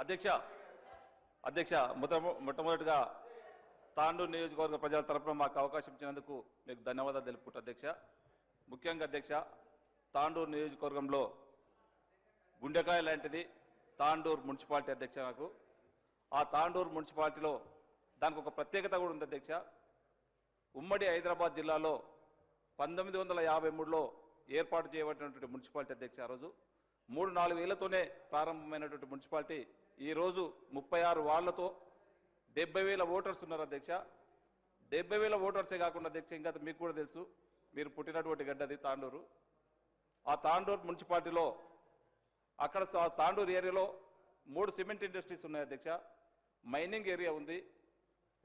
అధ్యక్ష అధ్యక్ష మొట్ట మొట్టమొదటిగా తాండూరు నియోజకవర్గ ప్రజల తరపున మాకు అవకాశం ఇచ్చినందుకు మీకు ధన్యవాదాలు తెలుపుకుంటా అధ్యక్ష. ముఖ్యంగా అధ్యక్ష తాండూరు నియోజకవర్గంలో గుండెకాయ లాంటిది తాండూరు మున్సిపాలిటీ అధ్యక్ష నాకు. ఆ తాండూరు మున్సిపాలిటీలో దానికి ఒక ప్రత్యేకత కూడా ఉంది అధ్యక్ష. ఉమ్మడి హైదరాబాద్ జిల్లాలో పంతొమ్మిది వందల యాభై మూడులో ఏర్పాటు చేయబడినటువంటి మున్సిపాలిటీ అధ్యక్ష ఆ రోజు. మూడు నాలుగు వేలతోనే ప్రారంభమైనటువంటి మున్సిపాలిటీ ఈరోజు ముప్పై ఆరు వాళ్ళతో డెబ్బై వేల ఓటర్స్ ఉన్నారు అధ్యక్ష. డెబ్బై వేల ఓటర్సే కాకుండా అధ్యక్ష ఇంకా మీకు కూడా తెలుసు మీరు పుట్టినటువంటి గడ్డది తాండూరు. ఆ తాండూరు మున్సిపాలిటీలో అక్కడ తాండూరు ఏరియాలో మూడు సిమెంట్ ఇండస్ట్రీస్ ఉన్నాయి అధ్యక్ష. మైనింగ్ ఏరియా ఉంది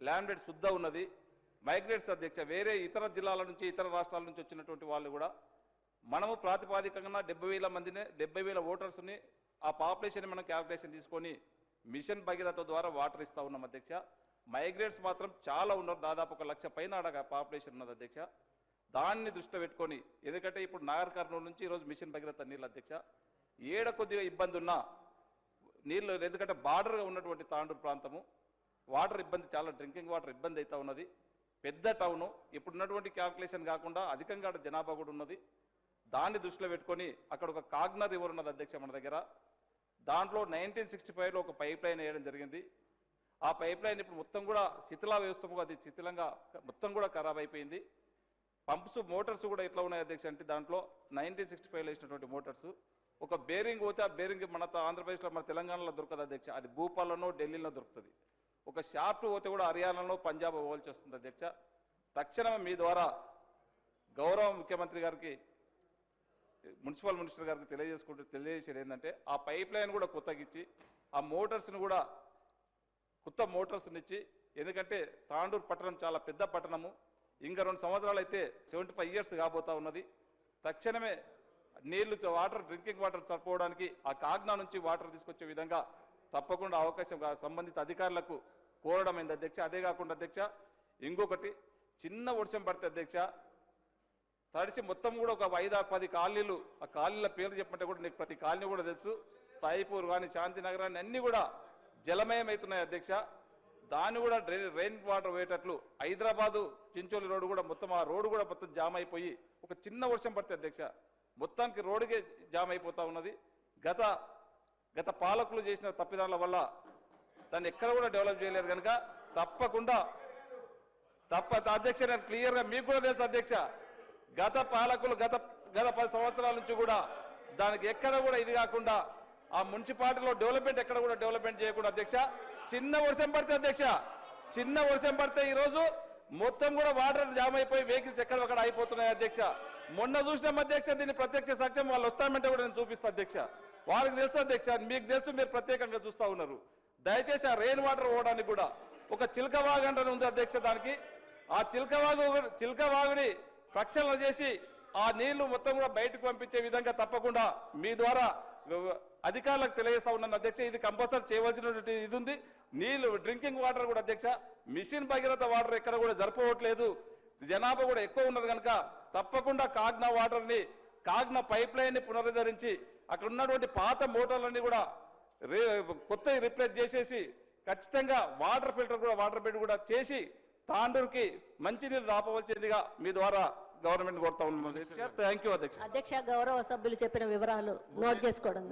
ల్యాండెడ్ శుద్ధ ఉన్నది. మైగ్రేట్స్ అధ్యక్ష వేరే ఇతర జిల్లాల నుంచి ఇతర రాష్ట్రాల నుంచి వచ్చినటువంటి వాళ్ళు కూడా మనము ప్రాతిపాదికంగా డెబ్బై వేల మందిని డెబ్బై వేల ఓటర్స్ని ఆ పాపులేషన్ మనం క్యాల్కులేషన్ తీసుకొని మిషన్ భగీరథ ద్వారా వాటర్ ఇస్తా ఉన్నాం అధ్యక్ష. మైగ్రేట్స్ మాత్రం చాలా ఉన్నారు దాదాపు ఒక లక్ష పైన ఆడ పాపులేషన్ ఉన్నది అధ్యక్ష. దాన్ని దృష్టిలో పెట్టుకొని ఎందుకంటే ఇప్పుడు నాగర్ కర్నూలు నుంచి ఈరోజు మిషన్ భగీరథ నీళ్ళు అధ్యక్ష. ఏడ కొద్దిగా ఇబ్బంది ఉన్నా నీళ్ళు ఎందుకంటే బార్డర్గా ఉన్నటువంటి తాండూరు ప్రాంతము వాటర్ ఇబ్బంది చాలా డ్రింకింగ్ వాటర్ ఇబ్బంది అవుతూ ఉన్నది. పెద్ద టౌను ఇప్పుడున్నటువంటి క్యాల్కులేషన్ కాకుండా అధికంగా జనాభా కూడా ఉన్నది. దాన్ని దృష్టిలో పెట్టుకొని అక్కడ ఒక కాగ్నర్ రివర్ ఉన్నది అధ్యక్ష మన దగ్గర? దాంట్లో నైన్టీన్ సిక్స్టీ ఫైవ్లో ఒక పైప్ లైన్ వేయడం జరిగింది. ఆ పైప్ లైన్ ఇప్పుడు మొత్తం కూడా శిథిలా వ్యవస్థకు అది శిథిలంగా మొత్తం కూడా ఖరాబ్ అయిపోయింది. పంప్స్ మోటార్స్ కూడా ఎట్లా ఉన్నాయి అధ్యక్ష అంటే దాంట్లో నైన్టీన్ సిక్స్టీ ఫైవ్లో వేసినటువంటి మోటార్స్. ఒక బేరింగ్ పోతే ఆ బేరింగ్ మన ఆంధ్రప్రదేశ్లో మన తెలంగాణలో దొరకదు అధ్యక్ష. అది భూపాల్లోనో ఢిల్లీలో దొరుకుతుంది. ఒక షాఫ్ట్ పోతే కూడా హర్యానాలో పంజాబ్ పోవాల్సి వస్తుంది అధ్యక్ష. తక్షణమే మీ ద్వారా గౌరవ ముఖ్యమంత్రి గారికి మున్సిపల్ మినిస్టర్ గారికి తెలియజేసుకుంటూ తెలియజేసేది ఏంటంటే ఆ పైప్ లైన్ కూడా కొత్తగిచ్చి ఆ మోటార్స్ని కూడా కొత్త మోటార్స్ని ఇచ్చి ఎందుకంటే తాండూరు పట్టణం చాలా పెద్ద పట్టణము. ఇంకా రెండు సంవత్సరాలు అయితే సెవెంటీ ఫైవ్ ఇయర్స్ కాబోతా ఉన్నది. తక్షణమే నీళ్ళు వాటర్ డ్రింకింగ్ వాటర్ సరిపోవడానికి ఆ కాగ్నా నుంచి వాటర్ తీసుకొచ్చే విధంగా తప్పకుండా అవకాశం సంబంధిత అధికారులకు కోరడం అయింది అధ్యక్ష? అదే కాకుండా అధ్యక్ష ఇంకొకటి చిన్న వర్షం పడితే అధ్యక్ష తడిచి మొత్తం కూడా ఒక ఐదు పది కాలనీలు ఆ కాలనీల పేర్లు చెప్పమంటే కూడా నీకు ప్రతి కాలనీ కూడా తెలుసు. సాయిపూర్ కానీ శాంతినగర్ కానీ అన్నీ కూడా జలమయం అవుతున్నాయి అధ్యక్ష. దాన్ని కూడా డ్రైన్ రెయిన్ వాటర్ పోయేటట్లు హైదరాబాదు చించోలి రోడ్డు కూడా మొత్తం ఆ రోడ్డు కూడా మొత్తం జామ్ అయిపోయి ఒక చిన్న వర్షం పడితే అధ్యక్ష మొత్తానికి రోడ్డుకే జామ్ అయిపోతా ఉన్నది. గత గత పాలకులు చేసిన తప్పిదాల వల్ల దాన్ని ఎక్కడ కూడా డెవలప్ చేయలేరు కనుక తప్పకుండా తప్ప అధ్యక్ష నేను క్లియర్గా మీకు కూడా తెలుసు అధ్యక్ష. గత పాలకులు గత గత పది సంవత్సరాల నుంచి కూడా దానికి ఎక్కడ కూడా ఇది కాకుండా ఆ మున్సిపాలిటీలో డెవలప్మెంట్ ఎక్కడ కూడా డెవలప్మెంట్ చేయకుండా అధ్యక్ష చిన్న వర్షం పడితే అధ్యక్ష చిన్న వర్షం పడితే ఈరోజు మొత్తం కూడా వాటర్ జామ్ అయిపోయి వెహికల్స్ ఎక్కడ అక్కడ అయిపోతున్నాయి అధ్యక్ష. మొన్న చూసినాం అధ్యక్ష దీన్ని ప్రత్యక్ష సాక్ష్యం వాళ్ళు వస్తామంటే కూడా నేను చూపిస్తా అధ్యక్ష. వారికి తెలుసు అధ్యక్ష మీకు తెలుసు మీరు ప్రత్యేకంగా చూస్తా ఉన్నారు. దయచేసి ఆ రెయిన్ వాటర్ పోవడానికి కూడా ఒక చిలకవాగు అంటే ఉంది అధ్యక్ష దానికి. ఆ చిలకవాగు చిలకవాగుని వాగుని ప్రక్షాళన చేసి ఆ నీళ్ళు మొత్తం కూడా బయటకు పంపించే విధంగా తప్పకుండా మీ ద్వారా అధికారులకు తెలియజేస్తా ఉన్నాను. అధ్యక్ష ఇది కంపల్సరీ చేయవలసినటువంటి ఇది ఉంది. నీళ్ళు డ్రింకింగ్ వాటర్ కూడా అధ్యక్ష మిషన్ భగీరథ వాటర్ ఎక్కడ కూడా జరపవట్లేదు. జనాభా కూడా ఎక్కువ ఉన్నారు కనుక తప్పకుండా కాగ్నా వాటర్ని కాగ్నా పైప్ లైన్ని పునరుద్ధరించి అక్కడ ఉన్నటువంటి పాత మోటార్లన్నీ కూడా రే కొత్త రిప్లేస్ చేసేసి ఖచ్చితంగా వాటర్ ఫిల్టర్ కూడా వాటర్ బెడ్ కూడా చేసి తాండూరుకి మంచినీళ్ళు రాపవలసిందిగా మీ ద్వారా గవర్నమెంట్ కోరుతా ఉన్నాను థ్యాంక్ యూ అధ్యక్ష. అధ్యక్ష గౌరవ సభ్యులు చెప్పిన వివరాలు నోట్ చేసుకోవడం